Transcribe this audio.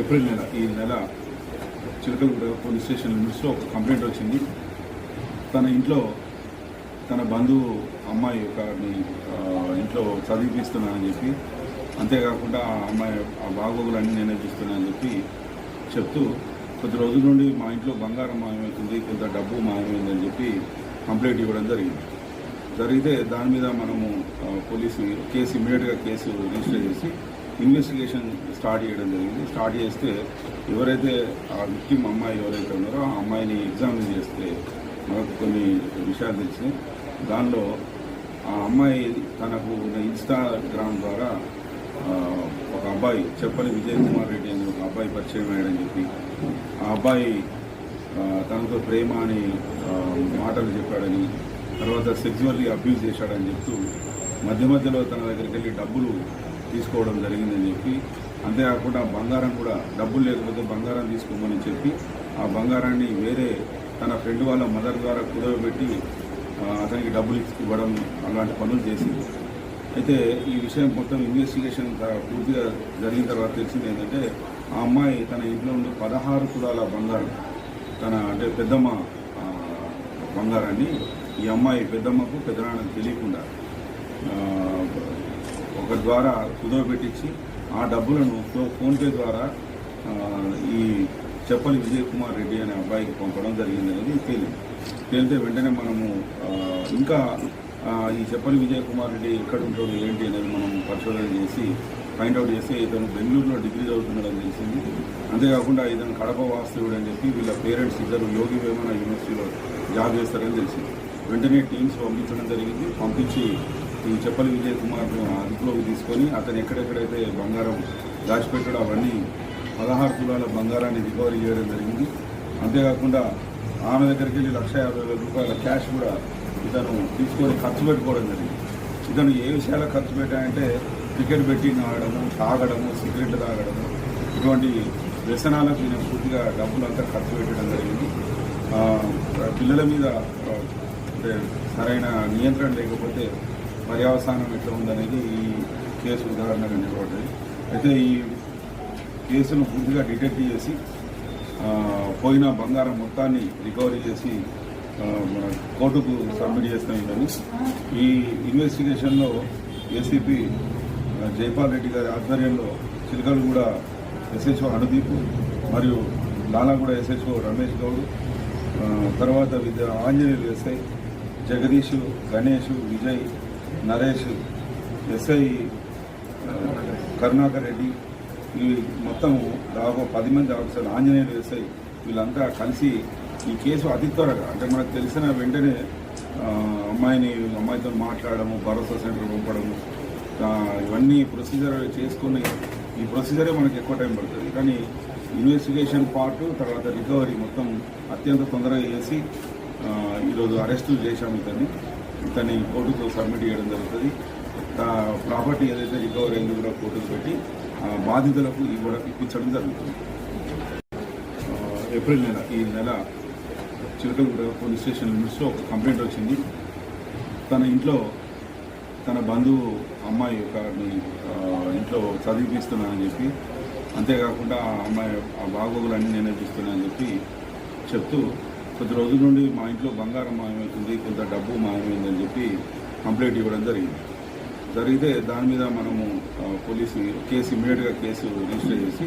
April నెల ఈ నెల చిలకలగూడ పోలీస్ స్టేషన్ లిమిట్స్లో ఒక కంప్లైంట్ వచ్చింది. తన ఇంట్లో తన బంధువు అమ్మాయి ఒకరిని ఇంట్లో చదివిపిస్తున్నానని చెప్పి అంతేకాకుండా ఆ అమ్మాయి ఆ బాగోగులన్నీ నేనే చూస్తున్నానని చెప్పి చెప్తూ కొద్ది రోజుల నుండి మా ఇంట్లో బంగారం మాయమవుతుంది కొంత డబ్బు మాయమైందని చెప్పి కంప్లైంట్ ఇవ్వడం జరిగింది. జరిగితే దాని మీద మనము పోలీసు కేసు ఇమీడియట్గా కేసు రిజిస్టర్ చేసి ఇన్వెస్టిగేషన్ స్టార్ట్ చేయడం జరిగింది. స్టార్ట్ చేస్తే ఎవరైతే ఆ విక్టిమ్ అమ్మాయి ఎవరైతే ఉన్నారో ఆ అమ్మాయిని ఎగ్జామిన్ చేస్తే మనకు కొన్ని విషయాలు తెలిసినాయి. దానిలో ఆ అమ్మాయి తనకు ఉన్న ఇన్స్టాగ్రామ్ ద్వారా ఒక అబ్బాయి చెప్పని విజయ్ కుమార్ రెడ్డి అని ఒక అబ్బాయి పరిచయం అయ్యాడని చెప్పి ఆ అబ్బాయి తనతో ప్రేమ అని మాటలు చెప్పాడని తర్వాత సెక్చువల్లీ అబ్యూజ్ చేశాడని చెప్తూ మధ్య మధ్యలో తన దగ్గరికి వెళ్ళి డబ్బులు తీసుకోవడం జరిగిందని చెప్పి అంతేకాకుండా బంగారం కూడా డబ్బులు లేకపోతే బంగారం తీసుకోమని చెప్పి ఆ బంగారాన్ని వేరే తన ఫ్రెండ్ వాళ్ళ మదర్ ద్వారా కుదవబెట్టి అతనికి డబ్బులు ఇవ్వడం అలాంటి పనులు చేసింది. అయితే ఈ విషయం మొత్తం ఇన్వెస్టిగేషన్ పూర్తిగా జరిగిన తర్వాత తెలిసింది ఏంటంటే ఆ అమ్మాయి తన ఇంట్లో ఉండి పదహారు తులాల బంగారం తన అంటే పెద్దమ్మ బంగారాన్ని ఈ అమ్మాయి పెద్దమ్మకు పెద్దనాన్నకు తెలియకుండా ఒక ద్వారా కుదవ పెట్టించి ఆ డబ్బులను ఫోన్పే ద్వారా ఈ చెప్పని విజయ్ కుమార్ రెడ్డి అనే అబ్బాయికి పంపడం జరిగింది అనేది తేలింది. తేలితే వెంటనే మనము ఇంకా ఈ చెప్పని విజయ్ కుమార్ రెడ్డి ఎక్కడ ఉంటాడు ఏంటి అనేది మనం పరిశోధన చేసి ఫైండ్ అవుట్ చేసి ఇతను బెంగళూరులో డిగ్రీ చదువుతున్నాడని తెలిసింది. అంతేకాకుండా ఇతను కడప వాస్తవుడు అని చెప్పి వీళ్ళ పేరెంట్స్ ఇద్దరు యోగి వేమన యూనివర్సిటీలో జాబ్ చేస్తారని తెలిసింది. వెంటనే టీమ్స్ పంపించడం జరిగింది. పంపించి ఈ చెప్పలి విజయ్ కుమార్ను అదుపులోకి తీసుకొని అతను ఎక్కడెక్కడైతే బంగారం దాచిపెట్టాడో అవన్నీ పదహారు తులాల బంగారాన్ని రికవరీ చేయడం జరిగింది. అంతేకాకుండా ఆమె దగ్గరికి వెళ్ళి లక్ష యాభై వేల రూపాయల క్యాష్ కూడా ఇతను తీసుకొని ఖర్చు పెట్టుకోవడం జరిగింది. ఇతను ఏ విషయాలు ఖర్చు పెట్టాయంటే టికెట్ పెట్టి తాగడము తాగడము సిగరెట్లు తాగడము ఇటువంటి వ్యసనాలకు నేను పూర్తిగా డబ్బులంతా ఖర్చు పెట్టడం జరిగింది. పిల్లల మీద అంటే సరైన నియంత్రణ లేకపోతే పర్యవసానం ఎట్లా ఉందనేది ఈ కేసు ఉదాహరణగా నిలబడ్డది అయితే ఈ కేసును పూర్తిగా డిటెక్ట్ చేసి పోయిన బంగారం మొత్తాన్ని రికవరీ చేసి మన కోర్టుకు సబ్మిట్ చేస్తాం ఈ ఇన్వెస్టిగేషన్లో ఏసీపీ జైపాల్ రెడ్డి గారి ఆధ్వర్యంలో చిలకలగూడ ఎస్హెచ్ఓ అనుదీప్ మరియు లాలాగూడ ఎస్హెచ్ఓ రమేష్ గౌడ్ తర్వాత విద్య ఆంజనేయులు ఎస్ఐ జగదీష్ గణేష్ విజయ్ నరేష్ ఎస్ఐ కరుణాకర్ రెడ్డి ఈ మొత్తం దాదాపు పది మంది ఆఫీసర్లు ఆంజనేయులు ఎస్ఐ వీళ్ళంతా కలిసి ఈ కేసు అతి త్వరగా అంటే మనకు తెలిసిన వెంటనే అమ్మాయిని అమ్మాయితో మాట్లాడము భరోసా సెంటర్ పంపడము ఇవన్నీ ప్రొసీజర్ చేసుకుని ఈ ప్రొసీజరే మనకి ఎక్కువ టైం పడుతుంది. కానీ ఇన్వెస్టిగేషన్ పార్ట్ తర్వాత రికవరీ మొత్తం అత్యంత తొందరగా చేసి ఈరోజు అరెస్టులు చేశాము ఇతన్ని. ఇతని కోర్టుకు సబ్మిట్ చేయడం జరుగుతుంది. ప్రాపర్టీ ఏదైతే రికవర్ అయింది కూడా కోర్టుకు పెట్టి ఆ, బాధితులకు ఇవ్వడం ఇప్పించడం జరుగుతుంది. ఏప్రిల్ నెల ఈ నెల చిలకలగూడ పోలీస్ స్టేషన్ లిమిట్స్లో ఒక కంప్లైంట్ వచ్చింది. తన ఇంట్లో తన బంధువు అమ్మాయి యొక్క ఇంట్లో చదివిపిస్తున్నానని చెప్పి అంతేకాకుండా ఆ అమ్మాయి ఆ బాగోగులన్నీ నేనే చూస్తున్నానని చెప్పి చెప్తూ కొద్ది రోజుల నుండి మా ఇంట్లో బంగారం మాయమవుతుంది కొంత డబ్బు మాయమైందని చెప్పి కంప్లైంట్ ఇవ్వడం జరిగింది. జరిగితే దాని మీద మనము పోలీసు కేసు ఇమీడియట్గా కేసు రిజిస్టర్ చేసి